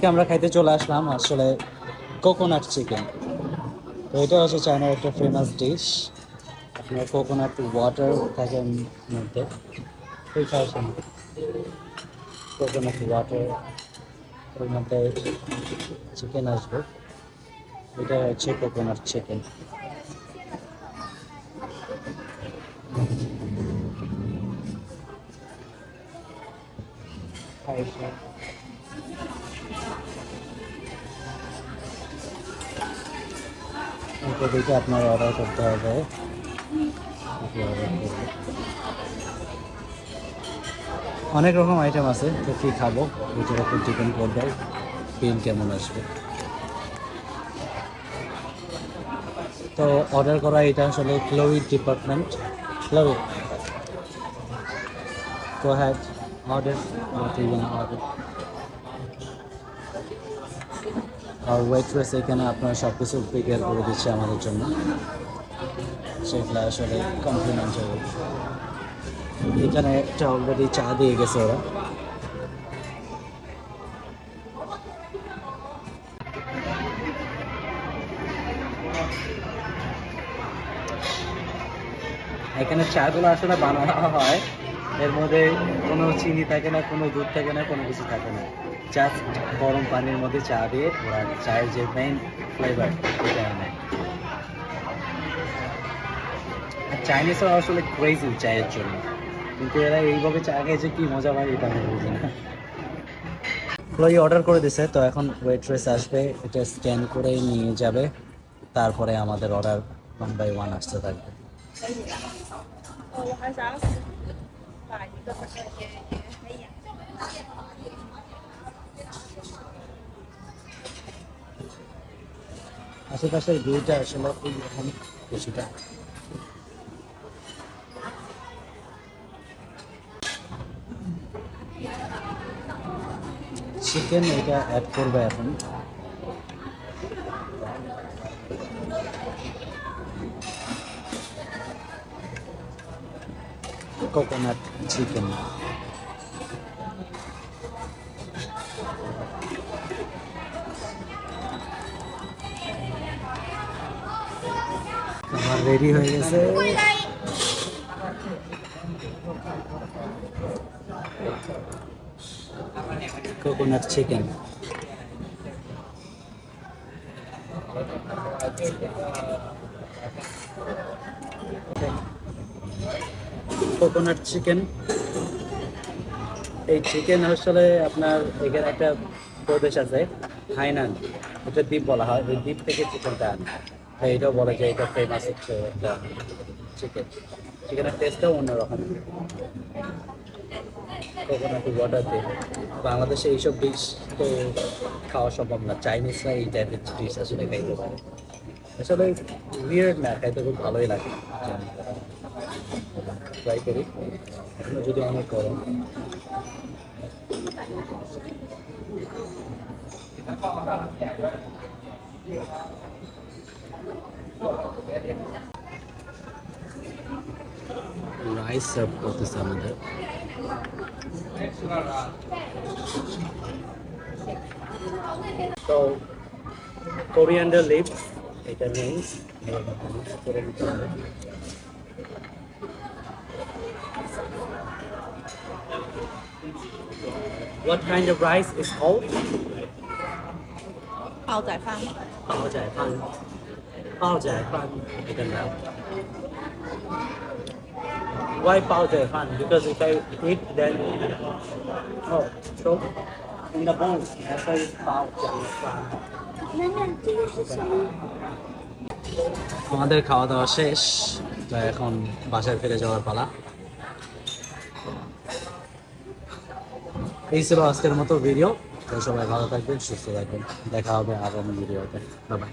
আজকে আমরা খাইতে চলে আসলাম আসলে কোকোনাট চিকেন তো এটা হচ্ছে চায়নার একটা ফেমাস ডিশ আপনার কোকোনাট ওয়াটার থাকে মধ্যে। কোকোনাট ওয়াটার ওর মধ্যে চিকেন আসবে। এটা হচ্ছে কোকোনাট চিকেন এটা দেখে আপনার অর্ডার করতে হবে। অনেক রকম আইটেম আছে, তো কি খাব? এটার উপর ডিপেন্ড করবে কেমন আসবে। তো অর্ডার করা, এটা আসলে ক্লোই ডিপার্টমেন্ট ক্লোই go ahead অর্ডার what আর ওয়েট্রেস এখানে আপনার সব কিছু প্রিপেয়ার করে দিচ্ছে আমাদের জন্য। সেগুলো আসলে কমপ্লিমেন্টারি এখানে একটা অলরেডি চা দিয়ে গেছে ওরা। এখানে চাগুলো আসলে বানানো হয়। এর মধ্যে কোনো চিনি থাকে না, কোনো দুধ থাকে না, কোনো কিছু থাকে না। জাস্ট গরম পানির মধ্যে চা দিয়ে ওরা চায়ের যে মেইন ফ্লেভার এটা আনে চাইনিজরা আসলে ক্রেজি চায়ের জন্য। কিন্তু এরা এইভাবে চা খেয়েছে কি মজা পায়, এটা আমি বুঝি না। এমপ্লয়ি অর্ডার করে দিছে, তো এখন ওয়েট্রেস আসবে, এটা স্ক্যান করে নিয়ে যাবে। তারপরে আমাদের অর্ডার ওয়ান বাই ওয়ান আসতে থাকবে। আশেপাশের ভিউটা আসলে এইরকম কিছুটা চিকেন এটা অ্যাড করবে এখন। কোকোনাট চিকেন আমার রেডি হয়ে গেছে। কোকোনাট চিকেন কোকোনাট চিকেন এই চিকেন আসলে আপনার এখানে একটা প্রদেশ আছে, হাইনান। এটা দ্বীপ বলা হয়। ওই দ্বীপ থেকে চিকেনটা আনে। এটাও বলে যে এটা ফেমাস হচ্ছে একটা চিকেন চিকেনের টেস্টটাও অন্যরকম। কোকোনাট ওয়াটার দিয়ে বাংলাদেশে এইসব ডিশ তো খাওয়া সম্ভব না। চাইনিজরা এই টাইপের ডিশ আসলে খাইতে পারে। আসলে উইয়ার্ড না, খাইতে খুব ভালোই লাগে। ট্রাই করি এখনও যদি অনেক গরম রাইস সার্ভ করতেছে আমাদের তো কোরিয়ান্ডার লিভস এটা নেই করে দিতে হবে What kind of rice is called? 煲仔饭，煲仔饭。煲仔饭এটার নাম। Why 煲仔饭? Because if I eat then oh so in the bone that's why it's 煲仔饭。奶奶，这个是什么？ আমাদের খাওয়া দাওয়া শেষ তো এখন বাসায় ফিরে যাওয়ার পালা এই ছিল আজকের মতো ভিডিও সবাই ভালো থাকবেন, সুস্থ থাকবেন। দেখা হবে আগামী ভিডিওতে বাই